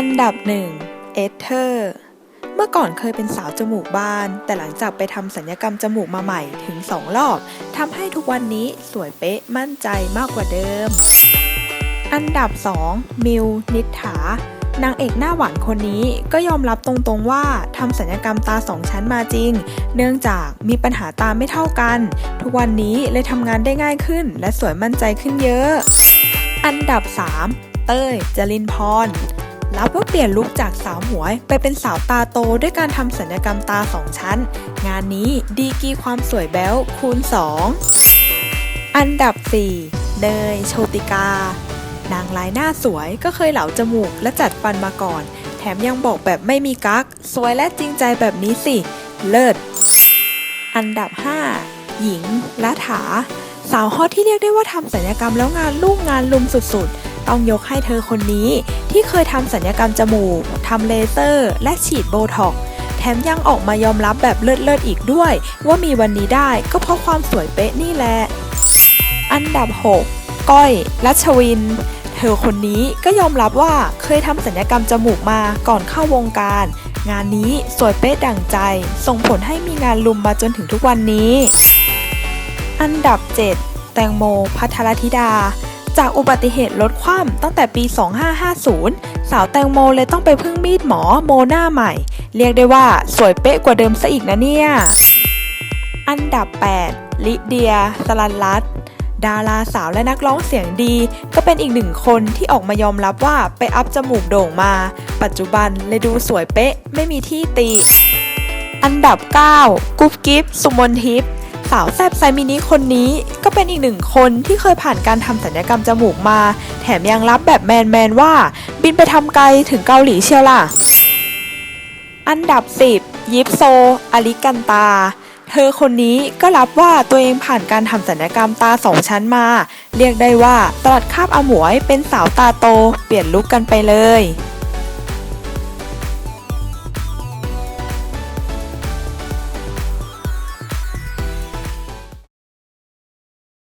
อันดับหนึ่งเอเธอร์เมื่อก่อนเคยเป็นสาวจมูกบาน แต่หลังจากไปทำสัญญกรรมจมูกมาใหม่ถึง2รอบทำให้ทุกวันนี้สวยเป๊ะมั่นใจมากกว่าเดิม อันดับ 2 มิวนิษฐานางเอกหน้าหวานคนนี้ก็ยอมรับตรงๆว่าทำสัญญกรรมตาสองชั้นมาจริง เนื่องจากมีปัญหาตาไม่เท่ากัน ทุกวันนี้เลยทำงานได้ง่ายขึ้น และสวยมั่นใจขึ้นเยอะ อันดับ 3 เต้ยจรินพร รับว่าเปลี่ยนลุคจากสาวหมวยไปเป็นสาวตาโตด้วยการทำสัญญกรรมตาสองชั้น งานนี้ดีกีความสวยแบ๊วคูณ 2 อันดับ 4 เนยโชติกา นางลายหน้าสวยก็เคยเหลาจมูกและจัดฟันมาก่อน แถมยังบอกแบบไม่มีกั๊กสวยและจริงใจแบบนี้สิ เลิศ อันดับ 5 หญิงละถา สาวฮอตที่เรียกได้ว่าทำสัญญกรรมแล้วงานลุ่งงานลุมสุดๆ ต้องยกให้เธอคนนี้ที่เคยทำสัญญกรรมจมูกทำเลเซอร์ และฉีดโบท็อกแถมยังออกมายอมรับแบบเลิศๆอีกด้วย ว่ามีวันนี้ได้ก็เพราะความสวยเป๊ะนี่แหละ อันดับ 6 ก้อย รัชวิน เธอคนนี้ก็ยอมรับว่าเคยทำสัญญกรรมจมูกมาก่อนเข้าวงการ งานนี้สวยเป๊ะดั่งใจ ส่งผลให้มีงานลุมมาจนถึงทุกวันนี้ อันดับ 7 แตงโมพัทรธิดา จากอุบัติเหตุรถคว่ำตั้งแต่ปี 2550 สาวแตงโมเลยต้องไปพึ่งมีดหมอโมหน้าใหม่ เรียกได้ว่าสวยเป๊ะกว่าเดิมซะอีกนะเนี่ย อันดับ 8 ลิเดีย สลันรัตดาราสาวและนักร้องเสียงดี ก็เป็นอีกหนึ่งคนที่ออกมายอมรับว่าไปอัพจมูกโด่งมา ปัจจุบันเลยดูสวยเป๊ะไม่มีที่ติ อันดับ 9 กุ๊บกิ๊บสุมนทิพย์ สาวแซบไซมินิคนนี้ก็เป็นอีกหนึ่งคนที่เคยผ่านการทำศัลยกรรมจมูกมา แถมยังรับแบบแมนๆว่า บินไปทำไกลถึงเกาหลีเชียวล่ะ อันดับ 10 ยิปโซ อลิกันตา เธอคนนี้ก็รับว่าตัวเองผ่านการทำศัลยกรรมตาสองชั้นมา เรียกได้ว่าตลัดคาบอมวยเป็นสาวตาโต เปลี่ยนลุคกันไปเลย